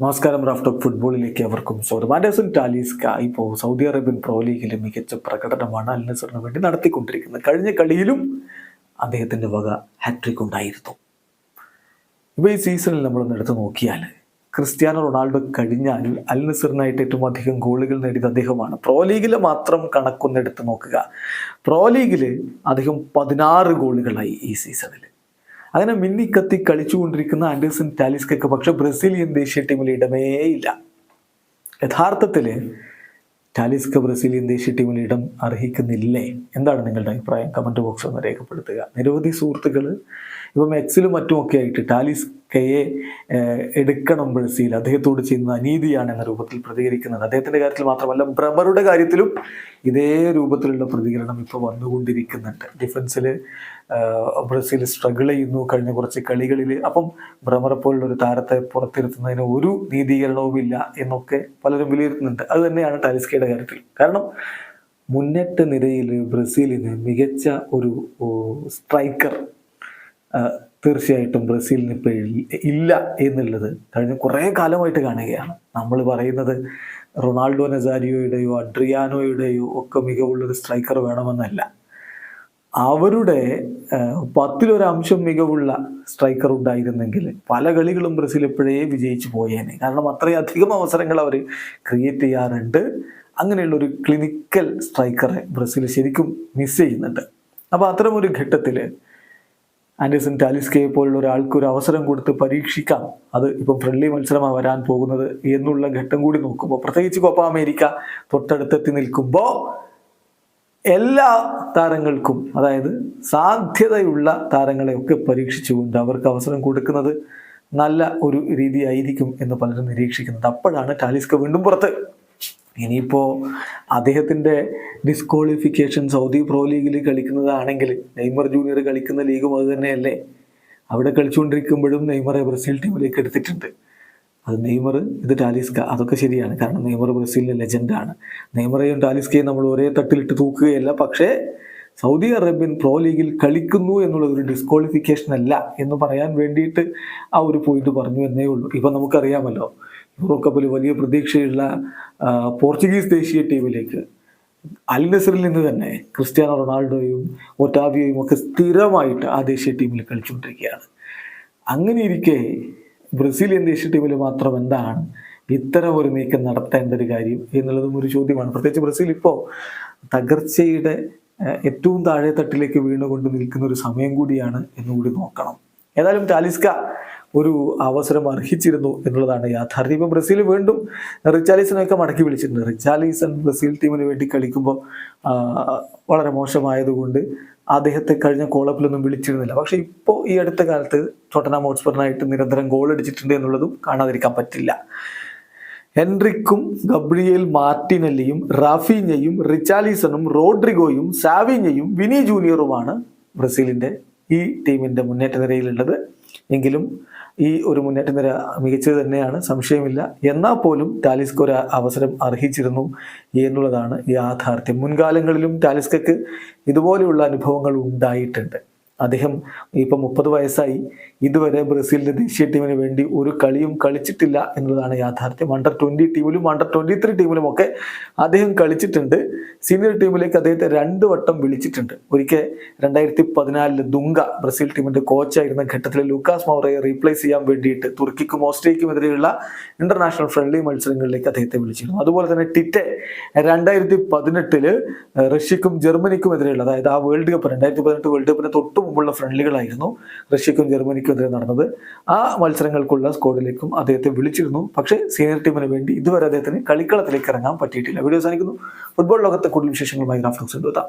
നമസ്കാരം raft of ഫുട്ബോളിലേക്ക് അവർക്കും സ്വാഗതം. ആൻഡേഴ്സൺ ടാലീസ്ക ഇപ്പോൾ സൗദി അറേബ്യൻ പ്രോ ലീഗിലെ മികച്ച പ്രകടനമാണ് അൽ നസറിന് വേണ്ടി നടത്തിക്കൊണ്ടിരിക്കുന്നത്. കഴിഞ്ഞ കളിയിലും അദ്ദേഹത്തിന്റെ വക ഹാട്രിക് ഉണ്ടായിരുന്നു. ഇപ്പോൾ ഈ സീസണിൽ നമ്മളൊന്ന് എടുത്ത് നോക്കിയാൽ ക്രിസ്ത്യാനോ റൊണാൾഡോ കഴിഞ്ഞാൽ അൽ നസറിനായിട്ട് ഏറ്റവും അധികം ഗോളുകൾ നേടിയത് അദ്ദേഹമാണ്. പ്രോ ലീഗിൽ മാത്രം കണക്കൊന്ന് എടുത്ത് നോക്കുക. പ്രോ ലീഗിൽ അദ്ദേഹം പതിനാറ് ഗോളുകളായി ഈ സീസണിൽ അങ്ങനെ മിന്നിക്കത്തി കളിച്ചുകൊണ്ടിരിക്കുന്ന ആൻഡേഴ്സൺ ടാലിസ്കയ്ക്ക് പക്ഷെ ബ്രസീലിയൻ ദേശീയ ടീമിൽ ഇടമേ ഇല്ല. യഥാർത്ഥത്തിൽ ടാലിസ്ക ബ്രസീലിയൻ ദേശീയ ടീമിൽ ഇടം അർഹിക്കുന്നില്ലേ? എന്താണ് നിങ്ങളുടെ അഭിപ്രായം? കമന്റ് ബോക്സിൽ ഒന്ന് രേഖപ്പെടുത്തുക. നിരവധി സുഹൃത്തുക്കൾ ഇപ്പം എക്സിലും മറ്റുമൊക്കെ ആയിട്ട് ടാലിസ്കയെ ഏഹ്, എടുക്കണം ബ്രസീൽ അദ്ദേഹത്തോട് ചെയ്യുന്ന അനീതിയാണ് എന്ന രൂപത്തിൽ പ്രതികരിക്കുന്നത്. അദ്ദേഹത്തിന്റെ കാര്യത്തിൽ മാത്രമല്ല ബ്രമറുടെ കാര്യത്തിലും ഇതേ രൂപത്തിലുള്ള പ്രതികരണം ഇപ്പോൾ വന്നുകൊണ്ടിരിക്കുന്നുണ്ട്. ഡിഫൻസിൽ ബ്രസീൽ സ്ട്രഗിൾ ചെയ്യുന്നു കഴിഞ്ഞ കുറച്ച് കളികളിൽ അപ്പം ഭ്രമറെ പോലുള്ള ഒരു താരത്തെ പുറത്തിരുത്തുന്നതിന് ഒരു നീതീകരണവുമില്ല എന്നൊക്കെ പലരും വിലയിരുത്തുന്നുണ്ട്. അത് തന്നെയാണ് ടാലിസ്കയുടെ കാര്യത്തിൽ കാരണം മുന്നേറ്റ നിരയിൽ ബ്രസീലിന് മികച്ച ഒരു സ്ട്രൈക്കർ തീർച്ചയായിട്ടും ബ്രസീലിന് ഇപ്പോൾ ഇല്ല എന്നുള്ളത് കഴിഞ്ഞ കുറേ കാലമായിട്ട് കാണുകയാണ്. നമ്മൾ പറയുന്നത് റൊണാൾഡോ നസാരിയോയുടെയോ അഡ്രിയാനോയുടെയോ ഒക്കെ മികവുള്ളൊരു സ്ട്രൈക്കർ വേണമെന്നല്ല. അവരുടെ പത്തിലൊരംശം മികവുള്ള സ്ട്രൈക്കർ ഉണ്ടായിരുന്നെങ്കിൽ പല കളികളും ബ്രസീൽ എപ്പോഴേ വിജയിച്ചു പോയേനെ. കാരണം അത്രയധികം അവസരങ്ങൾ അവർ ക്രിയേറ്റ് ചെയ്യാറുണ്ട്. അങ്ങനെയുള്ള ഒരു ക്ലിനിക്കൽ സ്ട്രൈക്കറെ ബ്രസീൽ ശരിക്കും മിസ് ചെയ്യുന്നുണ്ട്. അപ്പോൾ അത്തരമൊരു ഘട്ടത്തിൽ ആൻഡേഴ്സൺ ടാലിസ്കെ പോലുള്ള ഒരാൾക്ക് ഒരു അവസരം കൊടുത്ത് പരീക്ഷിക്കാം. അത് ഇപ്പം ഫ്രണ്ട്ലി മത്സരമാണ് വരാൻ പോകുന്നത് എന്നുള്ള ഘട്ടം കൂടി നോക്കുമ്പോൾ പ്രത്യേകിച്ച് കോപ്പ അമേരിക്ക തൊട്ടടുത്തെത്തി നിൽക്കുമ്പോൾ എല്ലാ താരങ്ങൾക്കും അതായത് സാധ്യതയുള്ള താരങ്ങളെയൊക്കെ പരീക്ഷിച്ചുകൊണ്ട് അവർക്ക് അവസരം കൊടുക്കുന്നത് നല്ല ഒരു രീതിയായിരിക്കും എന്ന് പലരും നിരീക്ഷിക്കുന്നുണ്ട്. അപ്പോഴാണ് ടാലിസ്ക വീണ്ടും പുറത്ത്. ഇനിയിപ്പോൾ അദ്ദേഹത്തിന്റെ ഡിസ്ക്വാളിഫിക്കേഷൻ സൗദി പ്രോ ലീഗിൽ കളിക്കുന്നതാണെങ്കിൽ നെയ്മർ ജൂനിയർ കളിക്കുന്ന ലീഗും അത് തന്നെയല്ലേ? അവിടെ കളിച്ചുകൊണ്ടിരിക്കുമ്പോഴും നെയ്മറെ ബ്രസീൽ ടീമിലേക്ക് എടുത്തിട്ടുണ്ട്. അത് നെയ്മർ ഇത് ടാലിസ്ക അതൊക്കെ ശരിയാണ്. കാരണം നെയ്മർ ബ്രസീലിലെ ലെജൻഡാണ് നെയ്മറെയും ടാലിസ്കയും നമ്മൾ ഒരേ തട്ടിലിട്ട് തൂക്കുകയല്ല. പക്ഷേ സൗദി അറേബ്യൻ പ്രോ ലീഗിൽ കളിക്കുന്നു എന്നുള്ളത് ഒരു ഡിസ്ക്വാളിഫിക്കേഷൻ അല്ല എന്ന് പറയാൻ വേണ്ടിയിട്ട് ആ ഒരു പോയിന്റ് പറഞ്ഞു എന്നേ ഉള്ളൂ. ഇപ്പം നമുക്കറിയാമല്ലോ യൂറോ കപ്പിൽ വലിയ പ്രതീക്ഷയുള്ള പോർച്ചുഗീസ് ദേശീയ ടീമിലേക്ക് അൽ നസറിൽ നിന്ന് തന്നെ ക്രിസ്ത്യാനോ റൊണാൾഡോയും ഒറ്റാവിയോയും ഒക്കെ സ്ഥിരമായിട്ട് ആ ദേശീയ ടീമിൽ കളിച്ചുകൊണ്ടിരിക്കുകയാണ്. അങ്ങനെ ഇരിക്കെ ബ്രസീലിയൻ ദേശീയ ടീമിൽ മാത്രം എന്താണ് ഇത്തരം ഒരു നീക്കം നടത്തേണ്ട ഒരു കാര്യം എന്നുള്ളതും ഒരു ചോദ്യമാണ്. പ്രത്യേകിച്ച് ബ്രസീൽ ഇപ്പോൾ തകർച്ചയുടെ ഏറ്റവും താഴെ തട്ടിലേക്ക് വീണുകൊണ്ട് നിൽക്കുന്ന ഒരു സമയം കൂടിയാണ് എന്നുകൂടി നോക്കണം. ഏതായാലും ടാലിസ്ക ഒരു അവസരം അർഹിച്ചിരുന്നു എന്നുള്ളതാണ് യാഥാർത്ഥ്യം. ഇപ്പോൾ ബ്രസീൽ വീണ്ടും റിച്ചാലീസനൊക്കെ മടക്കി വിളിച്ചിട്ടുണ്ട്. റിച്ചാലീസൺ ബ്രസീൽ ടീമിന് വേണ്ടി കളിക്കുമ്പോൾ വളരെ മോശമായതുകൊണ്ട് അദ്ദേഹത്തെ കഴിഞ്ഞ കോളപ്പിലൊന്നും വിളിച്ചിരുന്നില്ല. പക്ഷേ ഇപ്പോൾ ഈ അടുത്ത കാലത്ത് ടോട്ടനാം ഹോട്ട്സ്പറിനായിട്ട് നിരന്തരം ഗോൾ അടിച്ചിട്ടുണ്ട് എന്നുള്ളതും കാണാതിരിക്കാൻ പറ്റില്ല. ഹെൻറിക്കും ഗബ്രിയേൽ മാർട്ടിനല്ലിയും റാഫീഞ്ഞയും റിച്ചാലിസണും റോഡ്രിഗോയും സാവിഞ്ഞയും വിനി ജൂനിയറുമാണ് ബ്രസീലിന്റെ ഈ ടീമിന്റെ മുന്നേറ്റ നിരയിലുള്ളത് എങ്കിലും ഈ ഒരു മുന്നേറ്റ നിര മികച്ചത് തന്നെയാണ് സംശയമില്ല. എന്നാൽ പോലും ടാലിസ്ക് ഒരു അവസരം അർഹിച്ചിരുന്നു എന്നുള്ളതാണ് യാഥാർത്ഥ്യം. മുൻകാലങ്ങളിലും ടാലിസ്കക്ക് ഇതുപോലെയുള്ള അനുഭവങ്ങൾ ഉണ്ടായിട്ടുണ്ട്. അദ്ദേഹം ഇപ്പം മുപ്പത് വയസ്സായി. ഇതുവരെ ബ്രസീലിന്റെ ദേശീയ ടീമിന് വേണ്ടി ഒരു കളിയും കളിച്ചിട്ടില്ല എന്നുള്ളതാണ് യാഥാർത്ഥ്യം. അണ്ടർ ട്വന്റി ടീമിലും അണ്ടർ ട്വന്റി ത്രീ ടീമിലും ഒക്കെ അദ്ദേഹം കളിച്ചിട്ടുണ്ട്. സീനിയർ ടീമിലേക്ക് അദ്ദേഹത്തെ രണ്ട് വട്ടം വിളിച്ചിട്ടുണ്ട്. ഒരിക്കൽ രണ്ടായിരത്തി പതിനാലിൽ ദുങ്ക ബ്രസീൽ ടീമിന്റെ കോച്ചായിരുന്ന ഘട്ടത്തിൽ ലൂക്കാസ് മൗറയെ റീപ്ലേസ് ചെയ്യാൻ വേണ്ടിയിട്ട് തുർക്കിക്കും ഓസ്ട്രേലിയക്കും എതിരെയുള്ള ഇന്റർനാഷണൽ ഫ്രണ്ട്ലി മത്സരങ്ങളിലേക്ക് അദ്ദേഹത്തെ വിളിച്ചിരുന്നു. അതുപോലെ തന്നെ ടിറ്റെ രണ്ടായിരത്തി പതിനെട്ടിൽ റഷ്യക്കും ജർമ്മനിക്കും എതിരെയുള്ള അതായത് ആ വേൾഡ് കപ്പ് രണ്ടായിരത്തി പതിനെട്ട് വേൾഡ് കപ്പിന് തൊട്ട് മുമ്പുള്ള ഫ്രണ്ട്ലികളായിരുന്നു. റഷ്യക്കും ജർമ്മനിക്കും എതിരെ നടന്നത്. ആ മത്സരങ്ങൾക്കുള്ള സ്കോഡിലേക്കും അദ്ദേഹത്തെ വിളിച്ചിരുന്നു. പക്ഷേ സീനിയർ ടീമിന് വേണ്ടി ഇതുവരെ അദ്ദേഹത്തിന് കളിക്കളത്തിലേക്ക് ഇറങ്ങാൻ പറ്റിയിട്ടില്ല. വീഡിയോ സാധിക്കുന്നു ഫുട്ബോൾ ലോകത്തെ കൂടുതൽ വിശേഷങ്ങളുമായി റാഫ്ലക്സ് എടുത്താം